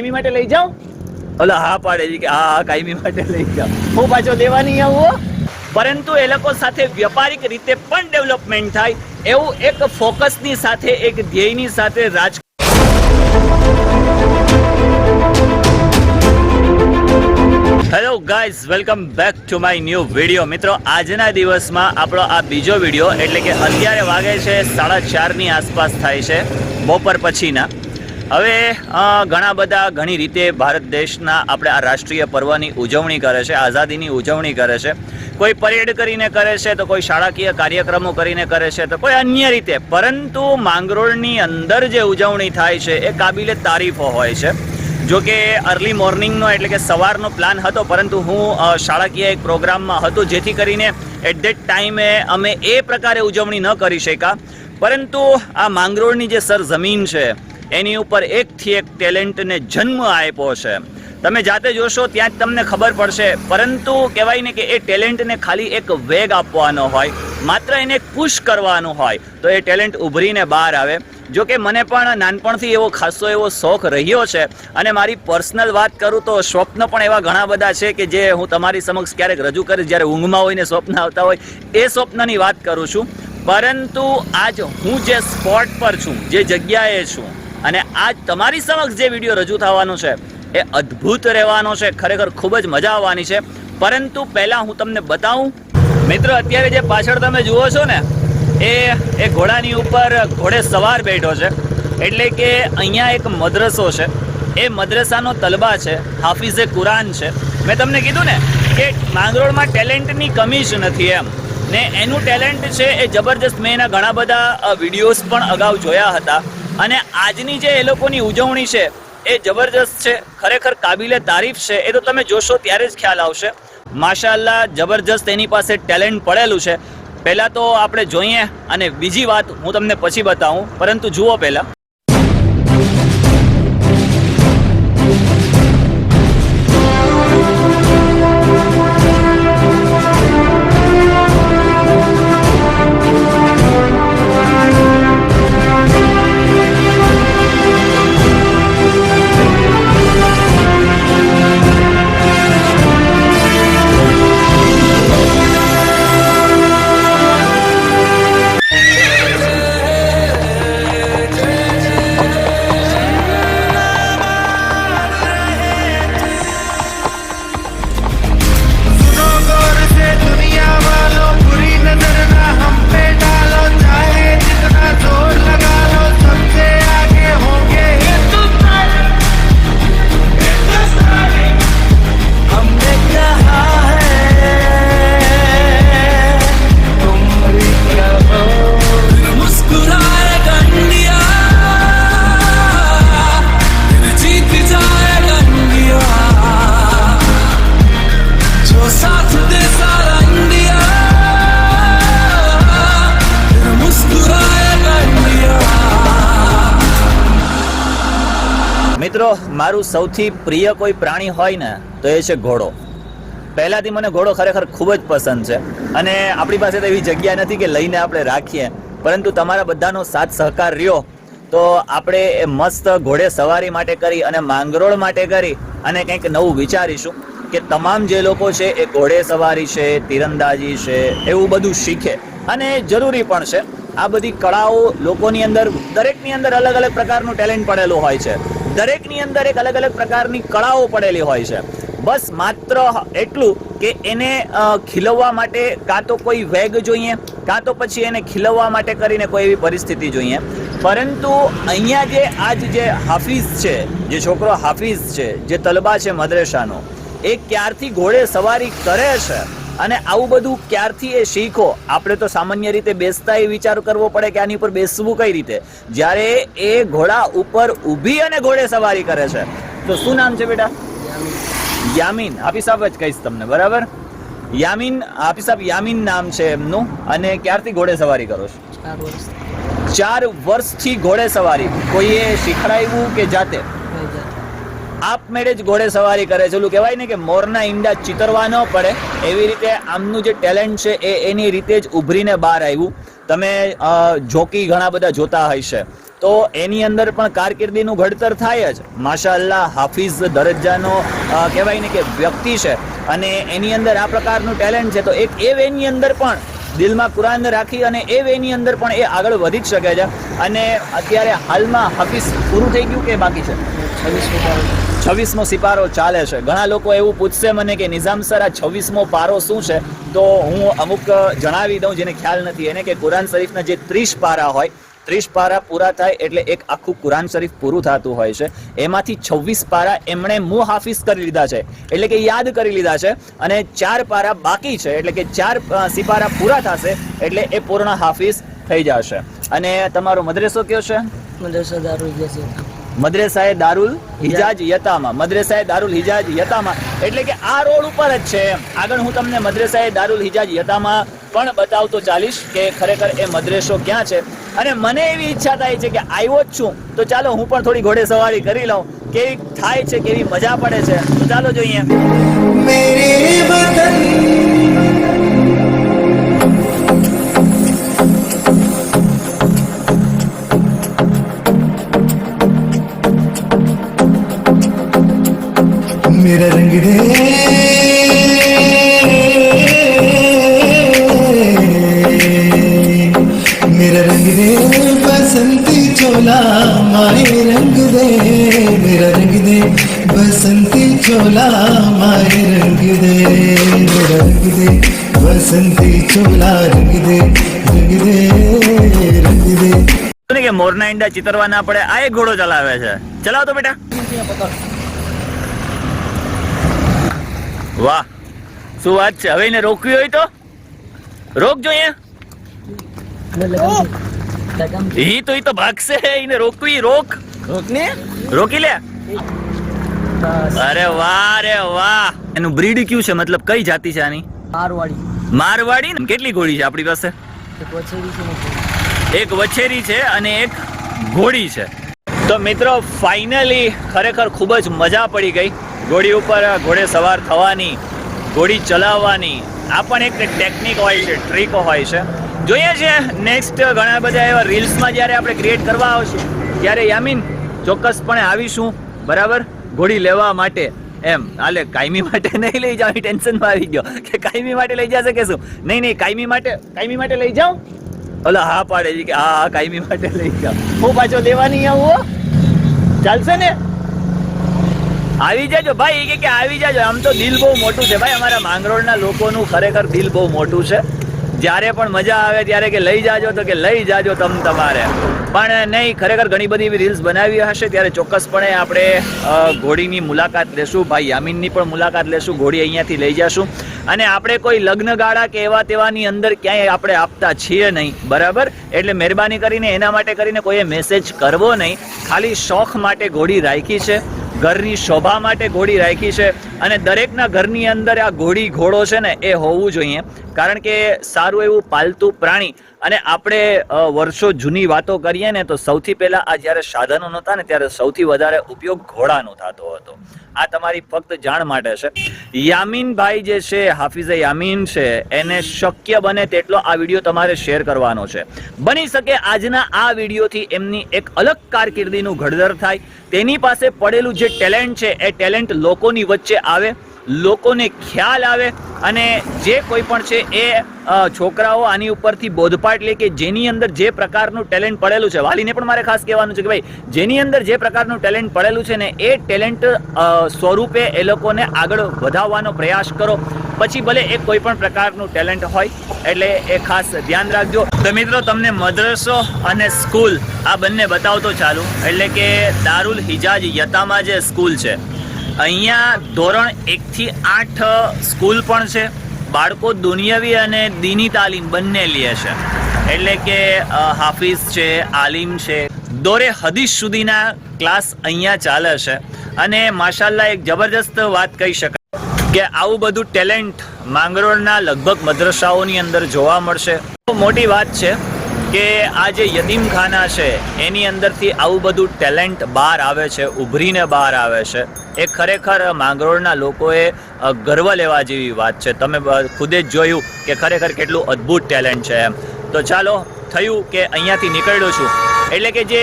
કાયમી માટે લઈ જાઉં ઓલા હા પાડે છે કે હા હા કાયમી માટે લઈ જાઉં હું પાછો લેવા નહીં આવું પરંતુ એ લોકો સાથે વ્યાપારિક રીતે પણ ડેવલપમેન્ટ થાય એવું એક ફોકસની સાથે એક ધ્યેયની સાથે રાજ hello guys welcome back to my new video મિત્રો આજના દિવસમાં આપણો આ બીજો વીડિયો એટલે કે અત્યારે વાગે છે સાડા ચારની આસપાસ થાય છે બપોર પછીના. હવે ઘણા બધા ઘણી રીતે ભારત દેશના આપણે આ રાષ્ટ્રીય પર્વની ઉજવણી કરે છે, આઝાદીની ઉજવણી કરે છે. કોઈ પરેડ કરીને કરે છે તો કોઈ શાળાકીય કાર્યક્રમો કરીને કરે છે તો કોઈ અન્ય રીતે. પરંતુ માંગરોળની અંદર જે ઉજવણી થાય છે એ કાબિલે તારીફો હોય છે. જો કે અર્લી મોર્નિંગનો એટલે કે સવારનો પ્લાન હતો, પરંતુ હું શાળાકીય એક પ્રોગ્રામમાં હતો જેથી કરીને એટ ધેટ ટાઈમે અમે એ પ્રકારે ઉજવણી ન કરી શક્યા. પરંતુ આ માંગરોળની જે સરજમીન છે એની ઉપર એકથી એક ટેલેન્ટને જન્મ આપ્યો છે. તમે જાતે જોશો ત્યાં જ તમને ખબર પડશે. પરંતુ કહેવાય ને કે એ ટેલેન્ટને ખાલી એક વેગ આપવાનો હોય, માત્ર એને પુશ કરવાનું હોય, તો એ ટેલેન્ટ ઉભરીને બહાર આવે. જો કે મને પણ નાનપણથી એવો ખાસો એવો શોખ રહ્યો છે. અને મારી પર્સનલ વાત કરું તો સ્વપ્ન પણ એવા ઘણા બધા છે કે જે હું તમારી સમક્ષ ક્યારેક રજૂ કરીશ. જ્યારે ઊંઘમાં હોય ને સ્વપ્ન આવતા હોય, એ સ્વપ્નની વાત કરું છું. પરંતુ આજ હું જે સ્પોટ પર છું, જે જગ્યાએ છું અને આજ તમારી સમક્ષ જે વીડિયો રજૂ થવાનો છે, એ અદ્ભુત રહેવાનો છે, ખરેખર ખૂબ જ મજા આવવાની છે. પરંતુ પહેલાં હું તમને બતાવું, મિત્રો, અત્યારે જે પાછળ તમે જુઓ છો ને, એ એ ઘોડાની ઉપર ઘોડે સવાર બેઠો છે. એટલે કે અહીંયા એક મદ્રસો છે. એ મદ્રસાનો તલબા છે, હાફિઝે કુરાન છે. મેં તમને કીધું ને કે માંગરોળમાં ટેલેન્ટની કમી જ નથી એમ. ને એનું ટેલેન્ટ છે, એ જબરજસ્ત મેં એના ઘણા બધા વિડીયોઝ પણ અગાઉ જોયા હતા. અને આજની જે એ લોકોની ઉજવણી છે, એ જબરજસ્ત છે, ખરેખર કાબિલે તારીફ છે, એ તો તમે જોશો ત્યારે જ ખ્યાલ આવશે. માશાલ્લાહ જબરજસ્ત એની પાસે ટેલેન્ટ પડેલું છે. પહેલાં તો આપણે જોઈએ અને બીજી વાત હું તમને પછી બતાવું. પરંતુ જુઓ પહેલાં. મારું સૌથી પ્રિય કોઈ પ્રાણી હોય ને, તો એ છે ઘોડો. પહેલાંથી મને ઘોડો ખરેખર ખૂબ જ પસંદ છે. અને આપણી પાસે તો એવી જગ્યા નથી કે લઈને આપણે રાખીએ. પરંતુ તમારા બધાનો સાથ સહકાર રહ્યો, તો આપણે એ મસ્ત ઘોડે સવારી માટે કરી અને માંગરોળ માટે કરી અને કંઈક નવું વિચારીશું કે તમામ જે લોકો છે એ ઘોડે સવારી છે, તીરંદાજી છે, એવું બધું શીખે. અને જરૂરી પણ છે આ બધી કળાઓ લોકોની અંદર, દરેકની અંદર અલગ અલગ પ્રકારનું ટેલેન્ટ પડેલું હોય છે. દરેકની અંદર એક અલગ અલગ પ્રકારની કળાઓ પડેલી હોય છે. બસ માત્ર એટલું કે એને ખીલવવા માટે કાં તો કોઈ વેગ જોઈએ, કાં તો પછી એને ખીલવવા માટે કરીને કોઈ એવી પરિસ્થિતિ જોઈએ. પરંતુ અહીંયા જે આજ જે હાફિઝ છે, જે છોકરો હાફિઝ છે, જે તલબા છે મદ્રેસાનો, એ ક્યારથી ઘોડે સવારી કરે છે અને આવું બધું ક્યારથી એ શીખો? આપણે તો સામાન્ય રીતે બેસતા એ વિચાર કરવો પડે કે આની ઉપર બેસવું કઈ રીતે? જ્યારે એ ઘોડા ઉપર ઊભી અને ઘોડે સવારી કરે છે. તો શું નામ છે બેટા? યામીન. હાફિઝ સાહેબ જ કહીશ તમને બરાબર? યામીન હાફિઝ સાહેબ યામીન નામ છે એમનું. અને ક્યારથી ઘોડે સવારી કરો છો? ચાર વર્ષથી. ઘોડે સવારી. કોઈએ શીખડાવ્યું કે જાતે? આપમેળે જ ઘોડે સવારી કરે છે. ઓલું કહેવાય ને કે મોરના ઈંડા ચિતરવા ન પડે. એવી રીતે આમનું જે ટેલેન્ટ છે એ એની રીતે જ ઉભરીને બહાર આવ્યું. તમે જોકી ઘણા બધા જોતા હશે. તો એની અંદર પણ કારકિર્દીનું ઘડતર થાય જ. માશા અલ્લાહ હાફિઝ દરજ્જાનો કહેવાય ને કે વ્યક્તિ છે. અને એની અંદર આ પ્રકારનું ટેલેન્ટ છે. તો એક એ વેની અંદર પણ દિલમાં કુરાન રાખી અને એ વેની અંદર પણ એ આગળ વધી જ શકે છે. અને અત્યારે હાલમાં હાફિઝ પૂરું થઈ ગયું કે બાકી છે? છવ્વીસમો સિપારો ચાલે છે. ઘણા લોકો એવું પૂછશે મને કે, નિઝામ સર, આ છવ્વીસમો પારો શું છે? તો હું અમુક જણાવી દઉં જેને ખ્યાલ નથી એને કે કુરાન શરીફના જે ત્રીસ પારા હોય, ત્રીસ પારા પૂરા થાય એટલે એક આખું કુરાન શરીફ પૂરું થતું હોય છે. એમાંથી છવ્વીસ પારા એમણે મું હાફિઝ કરી લીધા છે. એટલે કે યાદ કરી લીધા છે અને ચાર પારા બાકી છે. એટલે કે ચાર સિપારા પૂરા થશે એટલે એ પૂર્ણ હાફિઝ થઈ જશે. અને તમારો મદ્રેસો કયો છે? મદ્રેસો દારૂ મદ્રેસાએ દારુલ હિજાજ યતામાં. મદ્રેસાએ દારુલ હિજાજ યતામાં. એટલે કે આ રોડ ઉપર જ છે એમ. આગળ હું તમને મદ્રેસાએ દારુલ હિજાજ યતામાં પણ બતાવતો ચાલીશ કે ખરેખર એ મદ્રેસો ક્યાં છે. અને મને એવી ઈચ્છા થાય છે કે આવ્યો જ છું. તો ચાલો હું પણ થોડી ઘોડે સવારી કરી લઉં. કેવી થાય છે કેવી મજા પડે છે. તો ચાલો જોઈએ. நிறங்குதே நிறங்குதே பசந்தி சோலா மாய் ரங்குதே நிறங்குதே பசந்தி சோலா மாய் ரங்குதே நிறங்குதே பசந்தி சோலா ரங்குதே ரங்குதே રંગીદે કે મોરના ઈંડા ચિતરવા ના પડે આ એક ઘોડો ચલાવે છે ચલાવ તો બેટા વાહ. શું વાત છે? હવે એને રોકવી હોય તો? રોક અહીંયા. ઈ તો ઈ તો ભાગશે. એને રોકવી રોક. રોકને? રોકી લે. અરે વાહ રે વાહ. એનું બ્રીડ કયું છે? મતલબ કઈ જાતિ છે આની? મારવાડી. મારવાડી ને? કેટલી ઘોડી છે આપણી પાસે? એક વછેરી છે એક વછેરી છે અને એક ઘોડી છે. તો મિત્રો ફાઇનલી ખરેખર ખૂબ જ મજા પડી ગઈ. ઘોડી ઉપર ઘોડે સવાર થવાની ઘોડી ચલાવવાની. આ પણ એક ટેકનિક હોય છે ટ્રીક હોય છે. જોઈએ છે નેક્સ્ટ ઘણા બધા એવા રીલ્સમાં જ્યારે આપણે ક્રિએટ કરવા આવશું, ત્યારે યામીન ચોક્કસપણે આવીશું, બરાબર? ઘોડી લેવા માટે. એમ, હાલે, કાયમી માટે નહીં લઈ જાવ ટેન્શનમાં આવી ગયો. કે કાયમી માટે લઈ જશે કે શું? નહીં નહીં, કાયમી માટે કાયમી માટે લઈ જાઉં ઓલા હા પાડે છે કે, હા કાયમી માટે લઈ જાઓ. હું પાછો લેવા નહીં આવું? ચાલશે ને? આવી જાજો ભાઈ કે આવી જાજો. આમ તો દિલ બહુ મોટું છે ભાઈ. અમારા માંગરોળના લોકોનું ખરેખર દિલ બહુ મોટું છે. જ્યારે પણ મજા આવે ત્યારે કે લઈ જાજો તો કે લઈ જાજો તમ તમારે. પણ નહીં, ખરેખર ઘણી બધી એવી રીલ્સ બનાવી હશે. ત્યારે ચોક્કસપણે આપણે ઘોડીની મુલાકાત લેશું. ભાઈ યામીનની પણ મુલાકાત લેશું. ઘોડી અહીંયાથી લઈ જશું. અને આપણે કોઈ લગ્નગાળા કે એવા તેવાની અંદર ક્યાંય આપણે આપતા છીએ નહીં. બરાબર? એટલે મહેરબાની કરીને એના માટે કરીને કોઈએ મેસેજ કરવો નહીં. ખાલી શોખ માટે ઘોડી રાખી છે. ઘરની શોભા માટે ઘોડી રાખી છે અને દરેકના ઘરની અંદર આ ઘોડી ઘોડો છે ને એ હોવું જોઈએ. કારણ કે સારું એવું પાલતું પ્રાણી અને આપણે વર્ષો જૂની વાતો કરીએ ને તો સૌથી પહેલા આ જ્યારે સાધનો નહોતા ને ત્યારે સૌથી વધારે ઉપયોગ ઘોડાનો થતો હતો. આ તમારી ફક્ત જાણ માટે છે. યામીનભાઈ જે છે, હાફિઝે યામીન છે, એને શક્ય બને તેટલો આ વીડિયો તમારે શેર કરવાનો છે. બની શકે આજના આ વિડીયોથી એમની એક અલગ કારકિર્દીનું ઘડતર થાય. તેની પાસે પડેલું જે ટેલેન્ટ છે, એ ટેલેન્ટ લોકોની વચ્ચે આવે, લોકોને ખ્યાલ આવે અને જે કોઈ પણ છે એ છોકરાઓ આની ઉપરથી બોધપાઠ લે કે જેની અંદર જે પ્રકારનું ટેલેન્ટ પડેલું છે. વાલીને પણ મારે ખાસ કહેવાનું છે કે ભાઈ, જેની અંદર જે પ્રકારનું ટેલેન્ટ પડેલું છે ને એ ટેલેન્ટ સ્વરૂપે એ લોકોને આગળ વધાવવાનો પ્રયાસ કરો. પછી ભલે એ કોઈ પણ પ્રકારનું ટેલેન્ટ હોય, એટલે એ ખાસ ધ્યાન રાખજો. તો મિત્રો, તમને મદ્રસો અને સ્કૂલ આ બંને બતાવતો ચાલુ. એટલે કે દારુલ હિજાજ યતામાં જે સ્કૂલ છે. અહીંયા ધોરણ એકથી આઠ સ્કૂલ પણ છે. બાળકો દુનિયાવી અને દીની તાલીમ બંને લે છે. એટલે કે હાફિઝ છે, આલિમ છે. દોરે હદીશ સુધીના ક્લાસ અહીંયા ચાલે છે. અને માશાલ્લાહ એક જબરજસ્ત વાત કહી શકાય કે આવું બધું ટેલેન્ટ માંગરોળના લગભગ મદ્રસાઓની અંદર જોવા મળશે. મોટી વાત છે કે આ જે યતીમખાના છે, એની અંદરથી આવું બધું ટેલેન્ટ બહાર આવે છે, ઉભરીને બહાર આવે છે. એ ખરેખર માંગરોળના લોકોએ ગર્વ લેવા જેવી વાત છે. તમે ખુદે જ જોયું કે ખરેખર કેટલું અદ્ભુત ટેલેન્ટ છે એમ. તો ચાલો, થયું કે અહીંયાથી નીકળ્યો છું. એટલે કે જે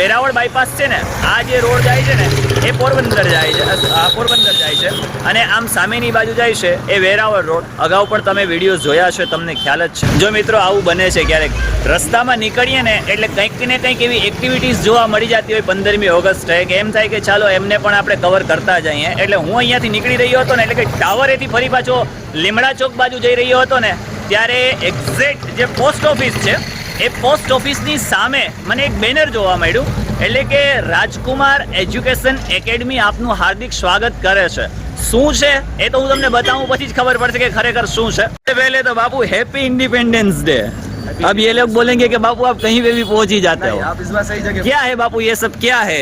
વેરાવળ બાયપાસ છે ને, આ જે રોડ જાય છે ને એ પોરબંદર જાય છે. પોરબંદર જાય છે. અને આમ સામેની બાજુ જાય છે એ વેરાવળ રોડ. અગાઉ પણ તમે વીડિયો જોયા છે, તમને ખ્યાલ જ છે. જો મિત્રો આવું બને છે ક્યારેક, રસ્તામાં નીકળીએ ને એટલે કંઈક ને કંઈક એવી એક્ટિવિટીઝ જોવા મળી જતી હોય પંદરમી ઓગસ્ટે, કે એમ થાય કે ચાલો એમને પણ આપણે કવર કરતા જઈએ. એટલે હું અહીંયાથી નીકળી રહ્યો હતો ને એટલે કે ટાવરેથી ફરી પાછો લીમડા ચોક બાજુ જઈ રહ્યો હતો ને, ત્યારે એક્ઝેક્ટ જે પોસ્ટ ઓફિસ છે, એ પોસ્ટ ઓફિસની સામે મને એક બેનર જોવા મળ્યું. એટલે કે રાજકુમાર એજ્યુકેશન એકેડમી આપનું હાર્દિક સ્વાગત કરે છે શું છે એ તો હું તમને બતાવું પછી જ ખબર પડશે કે ખરેખર શું છે पहले तो बापू हैप्पी इंडिपेंडेंस डे अब ये लोग बोलेंगे कि बापू आप कहीं पे भी पहुंच ही जाते नहीं, हो आप इस बार सही जगह क्या है बापू ये सब क्या है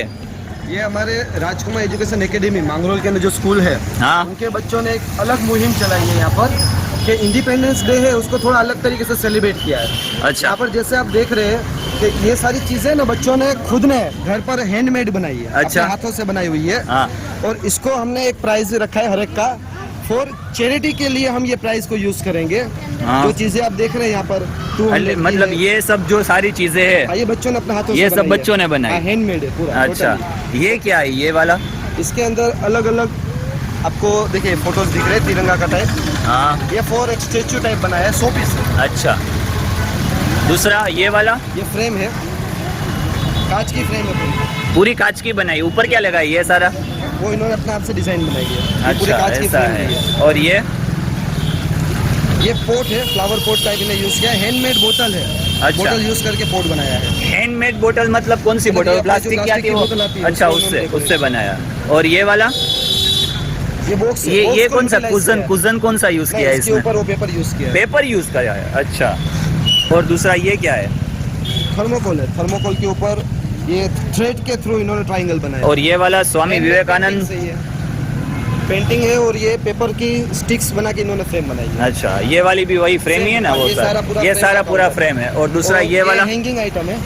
ये हमारे राजकुमार एजुकेशन एकेडमी मांगरोल के अंदर जो स्कूल है हाँ उनके बच्चों ने एक अलग मुहिम चलाई है यहाँ पर कि इंडिपेंडेंस डे है उसको थोड़ा अलग तरीके से सेलिब्रेट किया है। अच्छा। यहाँ पर जैसे आप देख रहे हैं कि ये सारी चीज़ें ना बच्चों ने खुद ने घर पर हैंडमेड बनाई है अच्छा। हाथों से बनाई हुई है। हाँ। और इसको हमने एक प्राइज रखा है हर एक का फॉर चैरिटी के लिए हम ये प्राइज को यूज़ करेंगे। हाँ। जो चीज़ें आप देख रहे हैं यहाँ पर मतलब ये सब जो सारी चीज़ें है ये बच्चों ने अपने हाथों ये सब बच्चों ने बनाई। हाँ, हैंडमेड है पूरा अच्छा। ये क्या है ये वाला? इसके अंदर अलग अलग आपको देखिए फ़ोटोज़ दिख रहे हैं तिरंगा का टाइप हाँ। ये फोर एक स्टेचू टाइप बनाया है सौ पीस है अच्छा। दूसरा ये वाला? ये फ्रेम है। कांच की फ्रेम है पूरी। पूरी कांच की बनाई। ऊपर क्या लगा है ये सारा? वो इन्होंने अपने हाथ से डिज़ाइन बनाई है। ये पूरी अच्छा कांच की ऐसा फ्रेम है। है। और ये? ये पोट है फ्लावर पोट टाइप इन्हें यूज़ किया है। हैंडमेड बोतल है। अच्छा। बोतल यूज़ करके पोट बनाया है। हैंडमेड बोतल मतलब कौन सी बोतल प्लास्टिक की प्लास्टिक आती की है? बोतल आती है, अच्छा उससे उन्होंने उससे बनाया। और ये वाला? ये बॉक्स ये ये कौन सा? कुजन कुजन कौन सा यूज़ किया है इसके ऊपर वो पेपर यूज़ किया है। पेपर यूज़ किया है अच्छा। और दूसरा ये क्या है? थर्मोकोल है थर्मोकोल के ऊपर ये थ्रेड के थ्रू इन्होंने ट्राइंगल बनाया। और ये वाला स्वामी विवेकानंद पेंटिंग है। और ये पेपर की स्टिक्स बना के इन्होंने फ्रेम बनाई है। अच्छा ये वाली भी वही फ्रेम ही है ना वो ये सारा सारा पूरा ये सारा पूरा फ्रेम है। और दूसरा ये वाला हैंगिंग आइटम है।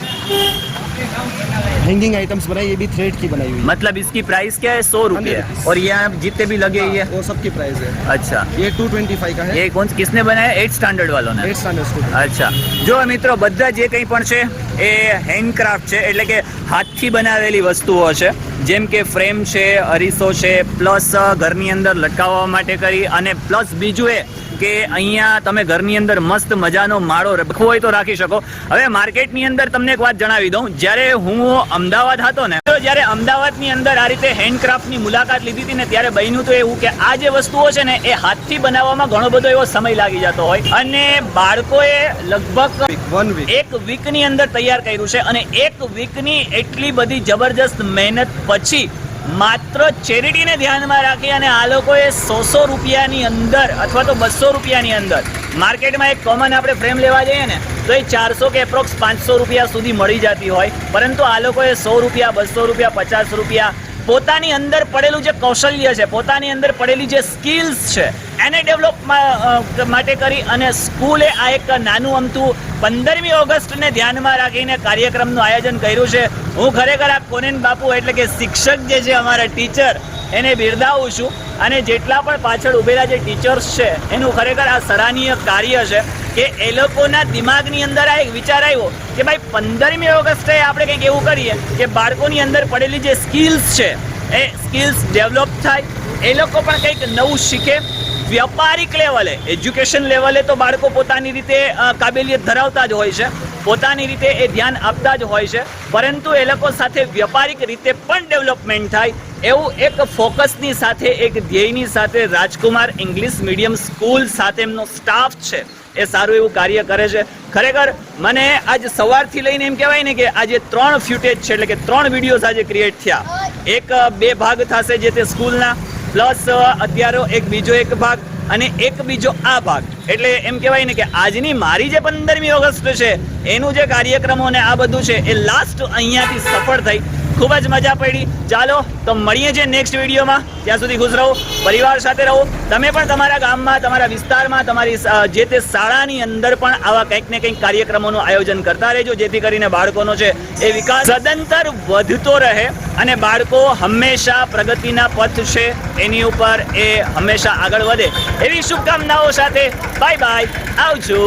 हैंगिंग आइटम्स बनाई ये भी थ्रेड की बनाई हुई है मतलब इसकी प्राइस क्या है सौ रुपये रुपीस। और ये आप जितने भी लगे ये हाँ, वो सबकी प्राइस है अच्छा ये 225 का है ये कौन किसने बनाया एट स्टैंडर्ड वालों ने एट स्टैंडर्ड स्टूडेंट અચ્છા જો મિત્રો બધા જે કંઈ પણ છે એ હેન્ડક્રાફ્ટ છે એટલે કે હાથથી બનાવેલી વસ્તુઓ છે જેમ કે ફ્રેમ છે અરીસો છે પ્લસ ઘરની અંદર લટકાવવા માટે કરી અને પ્લસ બીજું એ કે અહીંયા તમે ઘરની અંદર મસ્ત મજાનો માળો રાખવો હોય તો રાખી શકો. હવે માર્કેટની અંદર તમને એક વાત જણાવી દઉં. જ્યારે હું અમદાવાદ હતો ને જ્યારે અમદાવાદની અંદર આ રીતે હેન્ડક્રાફ્ટની મુલાકાત લીધી હતી ને ત્યારે બન્યું તો એવું કે આ જે વસ્તુઓ છે ને એ હાથથી બનાવવામાં ઘણો બધો એવો સમય લાગી જતો હોય. અને બાળકોએ લગભગ વન વીક એક વીકની અંદર તૈયાર કર્યું છે. અને એક વીકની એટલી બધી જબરજસ્ત મહેનત પછી માત્ર ચેરિટીને ધ્યાનમાં રાખી અને આ લોકોએ સો સો રૂપિયાની અંદર અથવા તો બસો રૂપિયાની અંદર માર્કેટમાં એક કોમન આપણે ફ્રેમ લેવા જઈએ ને, તો એ ચારસો કે એપ્રોક્સ પાંચસો રૂપિયા સુધી મળી જતી હોય. પરંતુ આ લોકોએ સો રૂપિયા, બસો રૂપિયા, પચાસ રૂપિયા પોતાની અંદર પડેલું જે કૌશલ્ય છે, પોતાની અંદર પડેલી જે સ્કિલ્સ છે, એને ડેવલપ માટે કરી અને સ્કૂલે આ એક નાનું અમતું પંદરમી ઓગસ્ટને ધ્યાનમાં રાખીને કાર્યક્રમનું આયોજન કર્યું છે. હું ખરેખર આ કોનેન બાપુ એટલે કે શિક્ષક જે છે, અમારા ટીચર એને બિરદાવું છું. અને જેટલા પણ પાછળ ઉભેલા જે ટીચર્સ છે, એનું ખરેખર આ સરાહનીય કાર્ય છે કે એ લોકોના દિમાગની અંદર આ એક વિચાર આવ્યો કે ભાઈ પંદરમી ઓગસ્ટે આપણે કંઈક એવું કરીએ કે બાળકોની અંદર પડેલી જે સ્કિલ્સ છે, એ સ્કિલ્સ ડેવલપ થાય, એ લોકો પણ કંઈક નવું શીખે વ્યાપારિક લેવલે, એજ્યુકેશન લેવલે તો બાળકો પોતાની રીતે કાબેલિયત ધરાવતા જ હોય છે, પોતાની રીતે એ ધ્યાન આપતા જ હોય છે, પરંતુ એ લોકો સાથે વ્યાપારિક રીતે પણ ડેવલપમેન્ટ થાય, એવું એક ફોકસની સાથે, એક ધ્યેયની સાથે રાજકુમાર ઇંગ્લિશ મીડિયમ સ્કૂલ સાથે એમનો સ્ટાફ છે, એ સારું એવું કાર્ય કરે છે. ખરેખર, મને આજ સવારથી લઈને એમ કહેવાય ને કે આજે ત્રણ ફ્યુટેજ છે, એટલે કે ત્રણ વિડીયોઝ આજે ક્રિએટ થયા. એક બે ભાગ થશે જે તે સ્કૂલના પ્લસ અત્યારે એક બીજો એક ભાગ અને એક બીજો આ ભાગ. એટલે એમ કહેવાય ને કે આજની મારી જે પંદરમી ઓગસ્ટ છે, એનું જે કાર્યક્રમો ને આ બધું છે, એ લાસ્ટ અહીંયાથી સફળ થઈ. ખૂબ જ મજા પડી. ચાલો, તો મળીએ છીએ નેક્સ્ટ વિડીયોમાં. ત્યાં સુધી ખુશ રહો, પરિવાર સાથે રહો. તમે પણ તમારા ગામમાં, તમારા વિસ્તારમાં, તમારી જે તે શાળાની અંદર પણ આવા કંઈક ને કંઈક કાર્યક્રમોનું આયોજન કરતા રહેજો, જેથી કરીને બાળકોનો છે એ વિકાસ સદંતર વધતો રહે અને બાળકો હંમેશા પ્રગતિના પથ છે. એની ઉપર એ હંમેશા આગળ વધે. એવી શુભકામનાઓ સાથે બાય બાય આવજો.